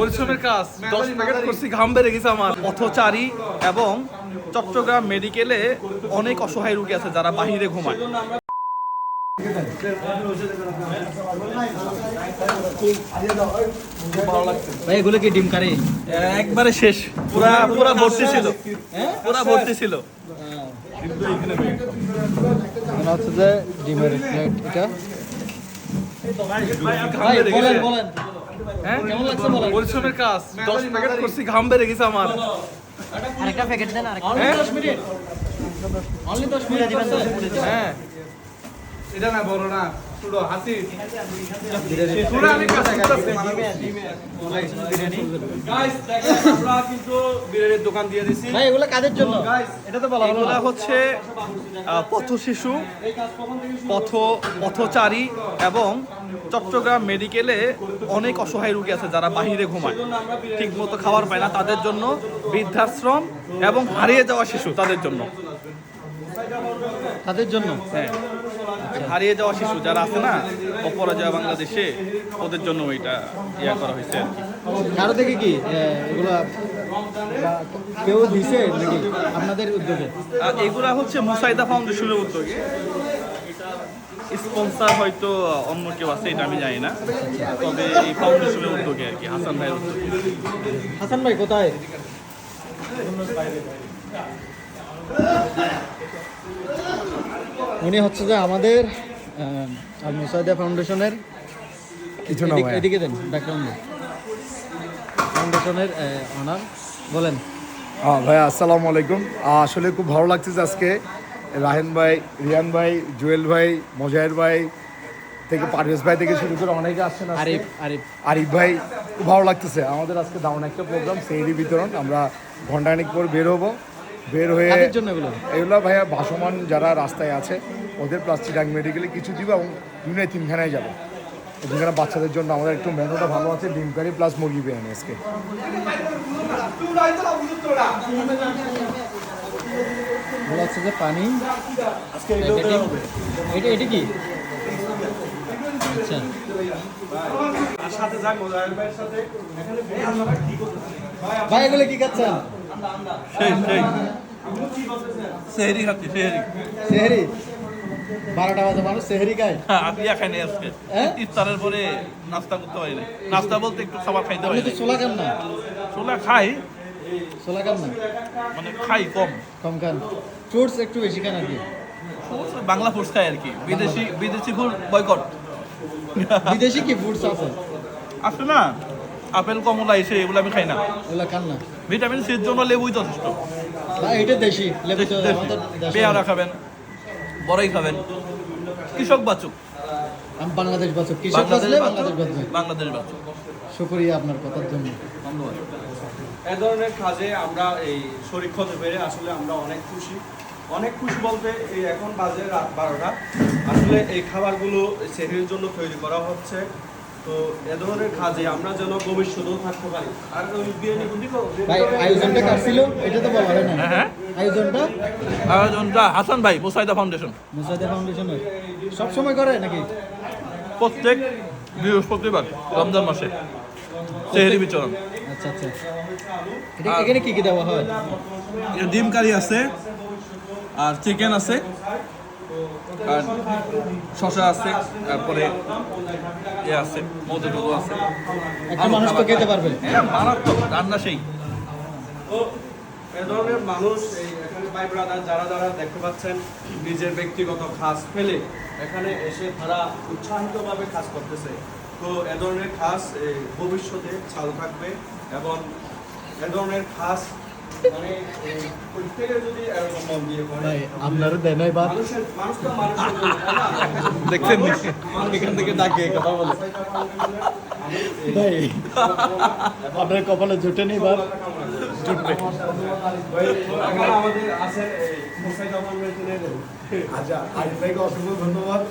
পরিশ্রমের কাজ। দশ প্যাকেট করছি ঘাম বেড়ে গেছে আমার। পথচারী এবং চট্টগ্রাম মেডিকেলে অনেক অসহায় রুগী আছে যারা বাহিরে ঘুমায়। ভাই এগুলো কি ডিম কারি? একবারে শেষ। পুরা পুরা ভর্তি ছিল। পুরা ভর্তি ছিল। হচ্ছে যে ডিমের প্লেট এটা। বলেন। হ্যাঁ? কেমন লাগছে পরিশ্রমের কাজ। দশ প্যাকেট করছি ঘাম বেড়ে গেছে আমার। আরেকটা প্যাকেট দেন আরেকটা। অনলি হ্যাঁ? 10 মিনিট। অনলি 10 মিনিট দিবেন হ্যাঁ। এটা না বড় না। ছোট হাসি? পুরো আমি কাজ গাইস দেখেন আমরা কিন্তু বিরিয়ানির দোকান দিয়ে দিছি। ভাই এগুলো কাদের জন্য? এটা তো বলা হলো হচ্ছে পথ শিশু পথ পথচারী এবং চট্টগ্রাম মেডিকেলে অনেক অসহায় রুগী আছে যারা বাহিরে ঘুমায়। ঠিক মতো খাবার পায় না তাদের জন্য বৃদ্ধাশ্রম এবং হারিয়ে যাওয়া শিশু তাদের জন্য। তাদের জন্য? হ্যাঁ। হারিয়ে যাওয়া শিশু যারা আছে না অপরাজয় বাংলাদেশে ওদের জন্য ওইটা ইয়া করা হয়েছে আর কি। কারও থেকে কি এগুলা কেউ দিছে নাকি আপনাদের উদ্যোগে? আর এগুলা হচ্ছে মুসাইদা ফাউন্ডেশনের উদ্যোগে। স্পন্সার হয়তো অন্য কেউ আছে এটা আমি জানি না। তবে এই ফাউন্ডেশনের উদ্যোগে আর কি হাসান ভাইয়ের উদ্যোগে। হাসান ভাই কোথায়? উনি হচ্ছে যে আমাদের আল মুসাইদা ফাউন্ডেশনের কিছু না এদিক- দেন ব্যাকগ্রাউন্ডে ফাউন্ডেশনের অনার বলেন। হ্যাঁ ভাই আসসালামু আলাইকুম। আসলে খুব ভালো লাগছে যে আজকে রাহেন ভাই রিয়ান ভাই জুয়েল ভাই মজাহের ভাই থেকে পারভেজ ভাই থেকে শুরু করে অনেকে আসছেন। আরিফ আরিফ। আরিফ ভাই খুব ভালো লাগতেছে। আমাদের আজকে দারুণ একটা প্রোগ্রাম সেহরি বিতরণ। আমরা ঘন্টাখানিক পর বের হব। বের হয়ে কাদের এগুলো? ভাইয়া ভাসমান যারা রাস্তায় আছে ওদের প্লাস্টিক ডাক মেডিকেলে কিছু দিবে এবং দুনিয়ায় তিনখানায় যাবে। তিনখানা বাচ্চাদের জন্য আমাদের একটু মেনুটা ভালো আছে ডিম কারি প্লাস মুরগি বিরিয়ানি আজকে। হচ্ছে যে পানি? এটা এটা কি? আচ্ছা। ভাই এগুলো কি খাচ্ছেন? সেই সেই। সেহেরি খাচ্ছি সেহেরি। সেহেরি? বারোটা বাজে মানুষ সেহেরি খায়? হ্যাঁ ইয়া খাইনি আজকে। হ্যাঁ? ইফতারের পরে নাস্তা করতে পারি না নাস্তা বলতে একটু খাবার খাইতে পারি তো ছোলা খান না? ছোলা খাই। ছোলা খান না? মানে খাই কম। কম খান। ফ্রুটস একটু বেশি খান আর কি? বাংলা ফুডস খাই আর কি। বিদেশি বিদেশি ফুড বয়কট। বিদেশি কি ফ্রুটস আছে? আছে না? আপেল কমলা এসে এগুলো আমি খাই না। ওগুলো খান না। ভিটামিন সির জন্য লেবুই যথেষ্ট। না এটা দেশি। লেবু পেয়ারা খাবেন বড়াই খাবেন। কৃষক বাচুক। আমি বাংলাদেশ কৃষক বাঁচলে বাংলাদেশ বাঁচবে। বাংলাদেশ বাচুক। শুক্রিয়া আপনার কথার জন্য। ধন্যবাদ। এ ধরনের কাজে আমরা এই শরীর হতে পেরে আসলে আমরা অনেক খুশি। অনেক খুশি বলতে এই এখন বাজে রাত বারোটা। আসলে এই খাবারগুলো সেহের জন্য তৈরি করা হচ্ছে। তো এ ধরনের কাজে আমরা যেন ভবিষ্যতেও থাকতে পারি। আর ওই বিরিয়ানি গুলি ভাই আয়োজনটা কার ছিল? এটা তো বলা হয় না। হ্যাঁ হ্যাঁ। আয়োজনটা? আয়োজনটা হাসান ভাই মুসাইদা ফাউন্ডেশন। মুসাইদা ফাউন্ডেশনের সব সময় করে নাকি? প্রত্যেক বৃহস্পতিবার রমজান মাসে। সেহেরি বিচরণ। আচ্ছা আচ্ছা। এটা- এখানে কি কি দেওয়া হয়? ডিম কারি আছে আর চিকেন আছে। আর শশা আছে তারপরে ইয়ে আছে মধু টধু আছে। একটা মানুষ তো খেতে পারবে। হ্যাঁ মারাত্মক রান্না সেই। তো এ ধরনের মানুষ এই এখানে ভাই ব্রাদার যারা যারা দেখতে পাচ্ছেন নিজের ব্যক্তিগত কাজ ফেলে এখানে এসে তারা উৎসাহিতভাবে কাজ করতেছে। তো এ ধরনের এই, ভবিষ্যতে চালু থাকবে এবং এ ধরনের কাজ মানে মন? দেখছেন এখান থেকে ডাকে কথা বলে। ভাই আপনার কপালে জুটে নেই বা জুটবে। আমাদের আছে আচ্ছা অসংখ্য ধন্যবাদ।